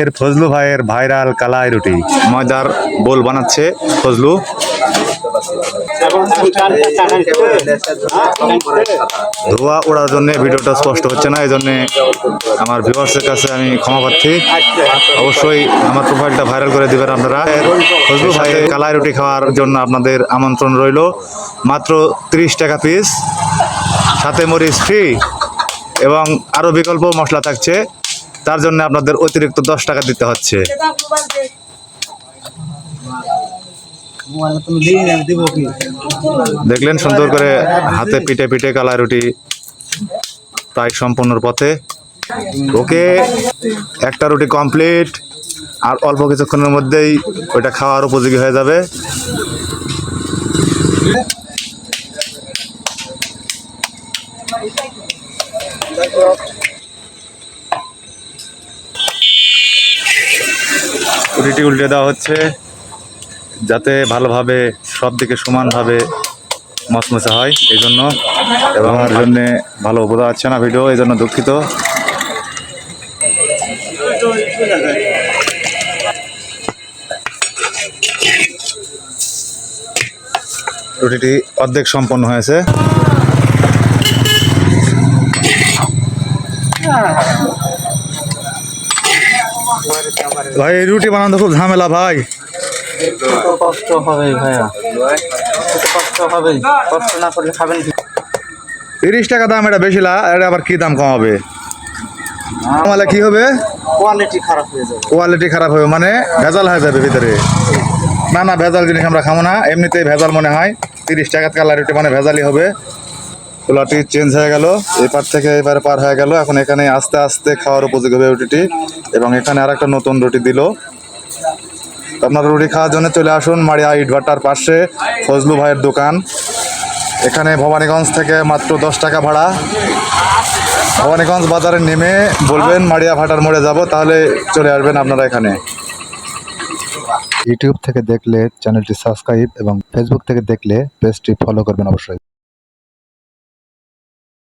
এর ফজলু ভাইয়ের ভাইরাল কালাই রুটি। ময়দার বোল বানাচ্ছে ফজলু। ধোয়া ওড়ার জন্য ভিডিওটা স্পষ্ট হচ্ছে না এই জন্যে আমার ভিউয়ার্সের কাছে আমি ক্ষমা প্রার্থী। অবশ্যই আমার প্রোফাইলটা ভাইরাল করে দেবেন আপনারা। ফজলু ভাইয়ের কালাই রুটি খাওয়ার জন্য আপনাদের আমন্ত্রণ রইল। মাত্র ত্রিশ টাকা পিস সাথে মরিচ ফ্রি এবং আরও বিকল্প মশলা থাকছে। তার জন্য আপনাদের অতিরিক্ত দশ টাকা দিতে হচ্ছে। দেখলেন সুন্দর করে হাতে পিঠে পিঠে কালাই রুটি প্রায় সম্পূর্ণর পথে। ওকে, একটা রুটি কমপ্লিট, আর অল্প কিছুক্ষণের মধ্যেই ওইটা খাওয়ার উপযোগী হয়ে যাবে। রুটিটি উল্টে দেওয়া হচ্ছে, যাতে ভালোভাবে সব দিকে সমানভাবে মচমচে হয়, এই জন্য। এবং আমার জন্যে ভালো বোঝা যাচ্ছে না ভিডিও, এই জন্য দুঃখিত। রুটিটি অর্ধেক সম্পন্ন হয়েছে। ভাই রুটি বানানো খুব ঝামেলা ভাই। কষ্ট হবে ভাইয়া। কষ্ট হবে কষ্ট না করলে খাবেন কি? তিরিশ টাকা দাম এটা বেশি লা এটা আবার কি দাম কমাবে? কমালে কি হবে? কোয়ালিটি খারাপ হয়ে যাবে। কোয়ালিটি খারাপ হবে মানে ভেজাল হয়ে যাবে ভিতরে। না না ভেজাল জিনিস আমরা খাব না। এমনিতেই ভেজাল মনে হয়। তিরিশ টাকা কালার রুটি মানে ভেজালই হবে। পোলাটি চেঞ্জ হয়ে গেল, এপার থেকে এবারে পার হয়ে গেল। এখন এখানে আস্তে আস্তে খাওয়ার উপযোগী হবে রুটিটি এবং এখানে আর একটা নতুন রুটি দিল। আপনারা রুটি খাওয়ার জন্য চলে আসুন মারিয়া ইটভাটার পাশে, ফজলু ভাইয়ের দোকান। এখানে ভবানীগঞ্জ থেকে মাত্র দশ টাকা ভাড়া। ভবানীগঞ্জ বাজারে নেমে বলবেন মারিয়া ভাটার মোড়ে যাব, তাহলে চলে আসবেন আপনারা এখানে। ইউটিউব থেকে দেখলে চ্যানেলটি সাবস্ক্রাইব এবং ফেসবুক থেকে দেখলে পেজটি ফলো করবেন অবশ্যই।